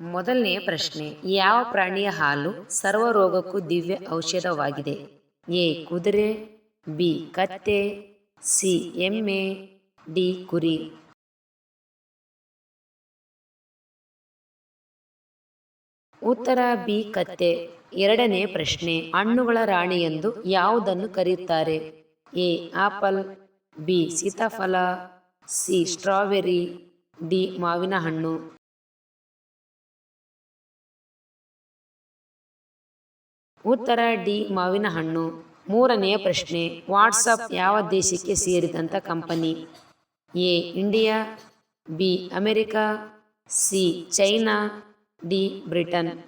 ಮೊದಲನೆಯ ಪ್ರಶ್ನೆ, ಯಾವ ಪ್ರಾಣಿಯ ಹಾಲು ಸರ್ವ ರೋಗಕ್ಕೂ ದಿವ್ಯ ಔಷಧವಾಗಿದೆ? ಎ, ಕುದುರೆ, ಬಿ, ಕತ್ತೆ, ಸಿ, ಎಮ್ಮೆ, ಡಿ, ಕುರಿ. ಉತ್ತರ, ಬಿ, ಕತ್ತೆ. ಎರಡನೇ ಪ್ರಶ್ನೆ, ಹಣ್ಣುಗಳ ರಾಣಿ ಎಂದು ಯಾವುದನ್ನು ಕರೆಯುತ್ತಾರೆ? ಎ, ಆಪಲ್, ಬಿ, ಸೀತಾಫಲ, ಸಿ, ಸ್ಟ್ರಾಬೆರಿ, ಡಿ, ಮಾವಿನ ಹಣ್ಣು. ಉತ್ತರ ಡಿ ಮಾವಿನ ಹಣ್ಣು. ಮೂರನೆಯ ಪ್ರಶ್ನೆ ವಾಟ್ಸಪ್ ಯಾವ ದೇಶಕ್ಕೆ ಸೇರಿದಂಥ company? A, India, B, America, C, China, D, Britain.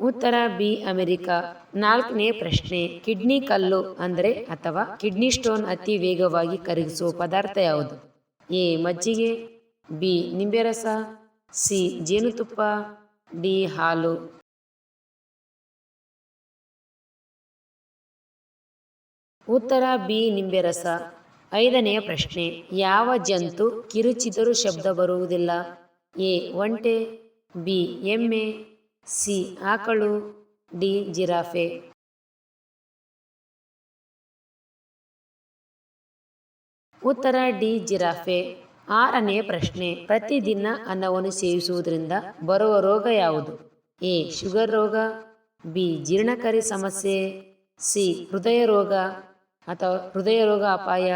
ಉತ್ತರ ಬಿ, ಅಮೆರಿಕಾ. ನಾಲ್ಕನೇ ಪ್ರಶ್ನೆ, ಕಿಡ್ನಿ ಕಲ್ಲು ಅಂದರೆ ಅಥವಾ ಕಿಡ್ನಿ ಸ್ಟೋನ್ ಅತಿ ವೇಗವಾಗಿ ಕರಗಿಸುವ ಪದಾರ್ಥ ಯಾವುದು? ಎ, ಮಜ್ಜಿಗೆ, ಬಿ ನಿಂಬೆರಸ ಸಿ, ಜೇನುತುಪ್ಪ, ಡಿ, ಹಾಲು. ಉತ್ತರ, ಬಿ, ನಿಂಬೆರಸ. ಐದನೆಯ ಪ್ರಶ್ನೆ, ಯಾವ ಜಂತು ಕಿರುಚಿದರೂ ಶಬ್ದ ಬರುವುದಿಲ್ಲ? ಎ, ಒಂಟೆ, ಬಿ, ಎಮ್ಮೆ, ಸಿ, ಆಕಳು, ಡಿ, ಜಿರಾಫೆ. ಉತ್ತರ, ಡಿ, ಜಿರಾಫೆ. ಆರನೇ ಪ್ರಶ್ನೆ, ಪ್ರತಿದಿನ ಅನ್ನವನ್ನು ಸೇವಿಸುವುದರಿಂದ ಬರುವ ರೋಗ ಯಾವುದು? ಎ, ಶುಗರ್ ರೋಗ, ಬಿ, ಜೀರ್ಣಕಾರಿ ಸಮಸ್ಯೆ, ಸಿ, ಹೃದಯ ರೋಗ ಅಥವಾ ಹೃದಯ ರೋಗ ಅಪಾಯ,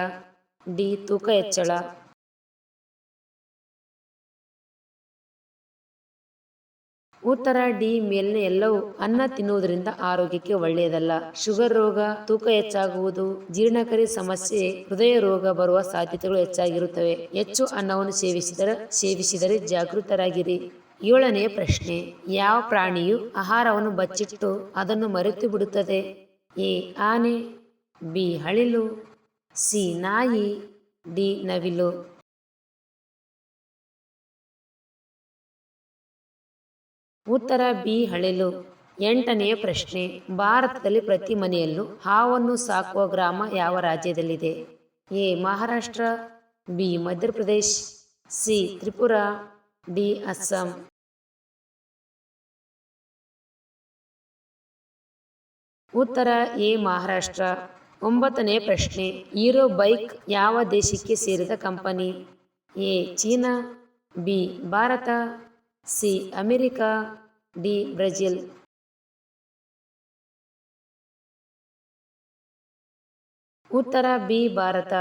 ಡಿ, ತೂಕ ಹೆಚ್ಚಳ. ಉತ್ತರ ಡಿ ಮೇಲಿನ ಎಲ್ಲವೂ ಅನ್ನ ತಿನ್ನುವುದರಿಂದ ಆರೋಗ್ಯಕ್ಕೆ ಒಳ್ಳೆಯದಲ್ಲ. ಶುಗರ್ ರೋಗ ತೂಕ ಹೆಚ್ಚಾಗುವುದು, ಜೀರ್ಣಕರಿ ಸಮಸ್ಯೆ, ಹೃದಯ ರೋಗ ಬರುವ ಸಾಧ್ಯತೆಗಳು ಹೆಚ್ಚಾಗಿರುತ್ತವೆ. ಹೆಚ್ಚು ಅನ್ನವನ್ನು ಸೇವಿಸಿದರೆ ಸೇವಿಸಿದರೆ ಜಾಗೃತರಾಗಿರಿ. ಏಳನೆಯ ಪ್ರಶ್ನೆ, ಯಾವ ಪ್ರಾಣಿಯು ಆಹಾರವನ್ನು ಬಚ್ಚಿಟ್ಟು ಅದನ್ನು ಮರೆತು ಬಿಡುತ್ತದೆ? ಎ, ಆನೆ, ಬಿ, ಹಳಿಲು, ಸಿ, ನಾಯಿ, ಡಿ, ನವಿಲು. ಉತ್ತರ ಬಿ ಹಳೆಲು. ಎಂಟನೆಯ ಪ್ರಶ್ನೆ, ಭಾರತದಲ್ಲಿ ಪ್ರತಿ ಮನೆಯಲ್ಲೂ ಹಾವನ್ನು ಸಾಕುವ ಗ್ರಾಮ ಯಾವ ರಾಜ್ಯದಲ್ಲಿದೆ? A, Maharashtra, B, Madhya Pradesh, C, Tripura, D, Assam. ಉತ್ತರ ಎ, ಮಹಾರಾಷ್ಟ್ರ. ಒಂಬತ್ತನೇ ಪ್ರಶ್ನೆ, ಹೀರೋ ಬೈಕ್ ಯಾವ ದೇಶಕ್ಕೆ ಸೇರಿದ company? A, China, B, Bharat C, America, D, Brazil. ಉತ್ತರ, ಬಿ, ಭಾರತ.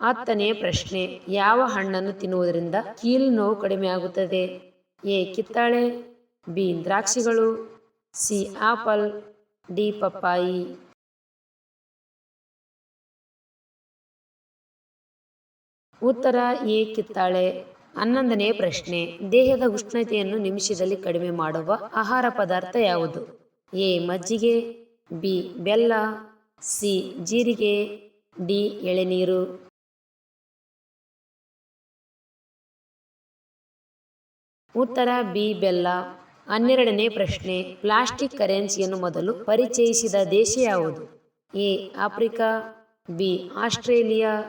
ಹತ್ತನೇ ಪ್ರಶ್ನೆ, ಯಾವ ಹಣ್ಣನ್ನು ತಿನ್ನುವುದರಿಂದ ಕೀಲು ನೋವು ಕಡಿಮೆಯಾಗುತ್ತದೆ ಎ, ಕಿತ್ತಾಳೆ, ಬಿ, ದ್ರಾಕ್ಷಿಗಳು, ಸಿ, ಆಪಲ್, ಡಿ, ಪಪ್ಪಾಯಿ. ಉತ್ತರ, ಎ, ಕಿತ್ತಾಳೆ. ಹನ್ನೊಂದನೇ ಪ್ರಶ್ನೆ, ದೇಹದ ಉಷ್ಣತೆಯನ್ನು ನಿಮಿಷದಲ್ಲಿ ಕಡಿಮೆ ಮಾಡುವ ಆಹಾರ ಪದಾರ್ಥ ಯಾವುದು? ಎ, ಮಜ್ಜಿಗೆ, ಬಿ, ಬೆಲ್ಲ, ಸಿ, ಜೀರಿಗೆ, ಡಿ, ಎಳೆನೀರು. ಉತ್ತರ, ಬಿ, ಬೆಲ್ಲ. ಹನ್ನೆರಡನೇ ಪ್ರಶ್ನೆ, ಪ್ಲಾಸ್ಟಿಕ್ ಕರೆನ್ಸಿಯನ್ನು ಮೊದಲು ಪರಿಚಯಿಸಿದ ದೇಶ ಯಾವುದು? A, Africa, B, Australia,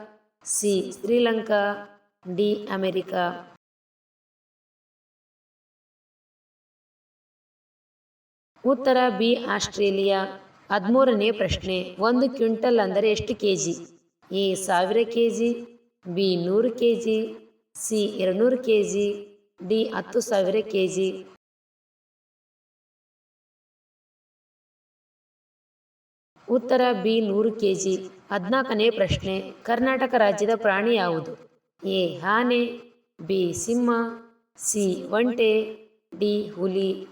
C, Sri Lanka. D America. ಉತ್ತರ ಬಿ ಆಸ್ಟ್ರೇಲಿಯಾ. ಹದಿಮೂರನೇ ಪ್ರಶ್ನೆ, ಒಂದು ಕ್ವಿಂಟಲ್ ಅಂದರೆ ಎಷ್ಟು ಕೆ ಜಿ ಎ ಸಾವಿರ ಕೆ ಜಿ ಬಿ ನೂರು ಕೆ ಜಿ ಸಿ ಎರಡುನೂರು ಕೆ ಜಿ ಡಿ ಹತ್ತು ಸಾವಿರ ಕೆ ಜಿ ಉತ್ತರ ಬಿ ನೂರು ಕೆ ಜಿ ಹದಿನಾಲ್ಕನೇ ಪ್ರಶ್ನೆ, ಕರ್ನಾಟಕ ರಾಜ್ಯದ ಪ್ರಾಣಿ ಯಾವುದು? ಎ ಆನೆ, ಬಿ ಸಿಂಹ, ಸಿ ಒಂಟೆ, ಡಿ ಹುಲಿ.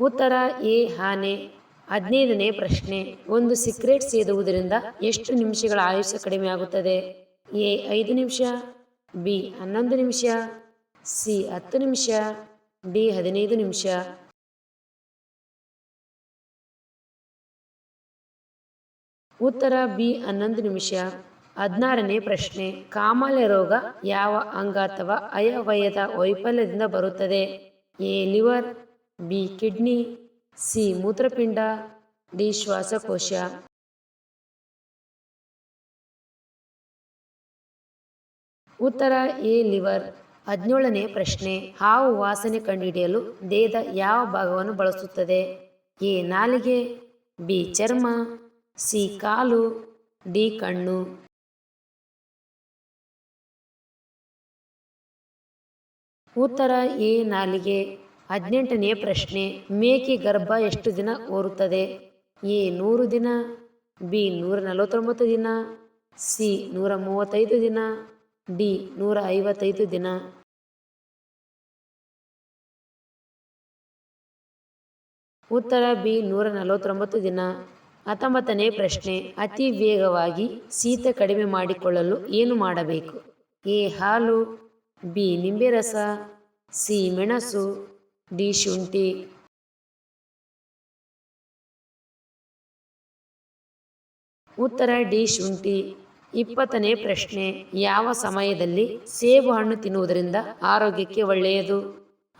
ಉತ್ತರ, ಎ ಆನೆ. ಹದಿನೈದನೇ ಪ್ರಶ್ನೆ. ಒಂದು ಸಿಕ್ರೆಟ್ ಸೇದುವುದರಿಂದ ಎಷ್ಟು ನಿಮಿಷಗಳ ಆಯುಷ್ಯ ಕಡಿಮೆ ಆಗುತ್ತದೆ? ಎ ಐದು ನಿಮಿಷ, ಬಿ ಹನ್ನೊಂದು ನಿಮಿಷ, ಸಿ ಹತ್ತು ನಿಮಿಷ, ಡಿ ಹದಿನೈದು ನಿಮಿಷ. ಉತ್ತರ ಬಿ ಹನ್ನೊಂದು ನಿಮಿಷ. ಹದಿನಾರನೇ ಪ್ರಶ್ನೆ, ಕಾಮಾಲೆ ರೋಗ ಯಾವ ಅಂಗ ಅಥವಾ ಅಯವಯದ ವೈಫಲ್ಯದಿಂದ ಬರುತ್ತದೆ? A, liver, B, kidney, C, ಮೂತ್ರಪಿಂಡ, ಡಿ, ಶ್ವಾಸಕೋಶ. ಉತ್ತರ ಎ, ಲಿವರ್. ಹದಿನೇಳನೇ ಪ್ರಶ್ನೆ, ಹಾವು ವಾಸನೆ ಕಂಡುಹಿಡಿಯಲು ದೇಹದ ಯಾವ ಭಾಗವನ್ನು ಬಳಸುತ್ತದೆ? ಎ, ನಾಲಿಗೆ, ಬಿ, ಚರ್ಮ ಸಿ ಕಾಲು, ಡಿ ಕಣ್ಣು. ಉತ್ತರ ಎ ನಾಲಿಗೆ. ಹದಿನೆಂಟನೇ ಪ್ರಶ್ನೆ, ಮೇಕೆ ಗರ್ಭ ಎಷ್ಟು ದಿನ ಓರುತ್ತದೆ? ಎ ನೂರು ದಿನ, ಬಿ ನೂರ ನಲವತ್ತೊಂಬತ್ತು ದಿನ, ಸಿ ನೂರ ಮೂವತ್ತೈದು ದಿನ, ಡಿ ನೂರ ಐವತ್ತೈದು ದಿನ. ಉತ್ತರ ಬಿ ನೂರ ನಲವತ್ತೊಂಬತ್ತು ದಿನ. ಹತ್ತೊಂಬತ್ತನೇ ಪ್ರಶ್ನೆ, ಅತಿ ವೇಗವಾಗಿ ಶೀತ ಕಡಿಮೆ ಮಾಡಿಕೊಳ್ಳಲು ಏನು ಮಾಡಬೇಕು? ಎ, ಹಾಲು, ಬಿ ನಿಂಬೆ ರಸ ಸಿ, ಮೆಣಸು, ಡಿ, ಶುಂಠಿ. ಉತ್ತರ, ಡಿ, ಶುಂಠಿ. ಇಪ್ಪತ್ತನೇ ಪ್ರಶ್ನೆ, ಯಾವ ಸಮಯದಲ್ಲಿ ಸೇಬು ಹಣ್ಣು ತಿನ್ನುವುದರಿಂದ ಆರೋಗ್ಯಕ್ಕೆ ಒಳ್ಳೆಯದು?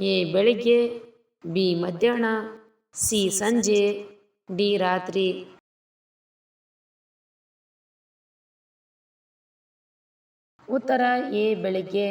ಎ, ಬೆಳಿಗ್ಗೆ, ಬಿ, ಮಧ್ಯಾಹ್ನ, ಸಿ, ಸಂಜೆ, ಡಿ, ರಾತ್ರಿ. ಉತ್ತರ ಎ ಬೆಳಿಗ್ಗೆ